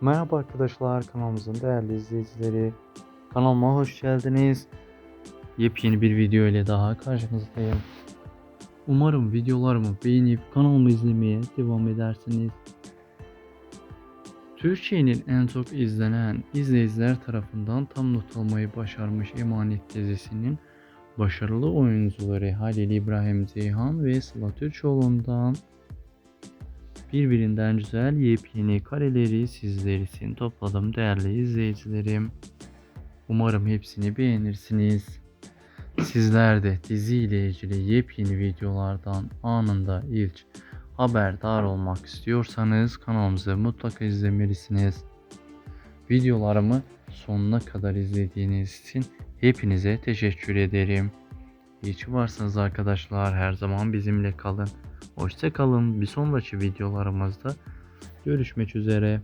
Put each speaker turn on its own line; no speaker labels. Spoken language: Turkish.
Merhaba arkadaşlar kanalımızın değerli izleyicileri. Kanalıma hoş geldiniz. Yepyeni bir video ile daha karşınızdayım. Umarım videolarımı beğenip kanalımı izlemeye devam edersiniz. Türkiye'nin en çok izlenen izleyiciler tarafından tam not almayı başarmış Emanet dizisinin başarılı oyuncuları Halil İbrahim Ceyhan ve Sıla Türkoğlu'ndan birbirinden güzel yepyeni kareleri sizler için topladım değerli izleyicilerim. Umarım hepsini beğenirsiniz. Sizler de dizi ile ilgili yepyeni videolardan anında ilk haberdar olmak istiyorsanız kanalımızı mutlaka izlemelisiniz. Videolarımı sonuna kadar izlediğiniz için hepinize teşekkür ederim. İyi ki varsınız arkadaşlar. Her zaman bizimle kalın. Hoşça kalın. Bir sonraki videolarımızda görüşmek üzere.